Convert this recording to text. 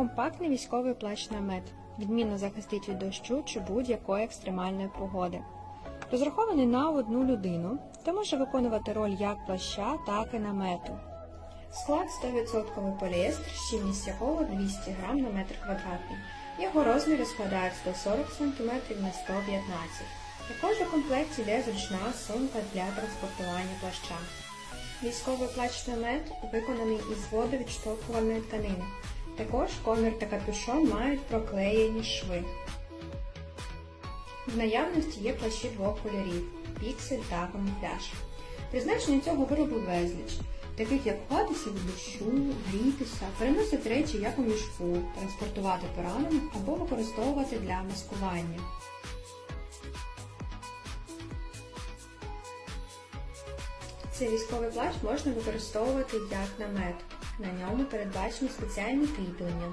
компактний військовий плащ-намет. Відмінно захистить від дощу чи будь-якої екстремальної погоди. Розрахований на одну людину та може виконувати роль як плаща, так і намету. Склад 100% поліестер, щільність якого 200 г на метр квадратний. Його розміри складають 140 см на 115 Також у комплекті йде зручна сумка для транспортування плаща. Військовий плащ-намет виконаний із водовідштовхувальної тканини. Також комір та капюшон мають проклеєні шви. В наявності є плащі двох кольорів піксель та камуфляж. Призначення цього виробу безліч, таких як ховатися від дощу, грітися, переносити речі як у мішку, транспортувати поранених або використовувати для маскування. Цей військовий плащ можна використовувати як намет. На ньому передбачені спеціальні кріплення.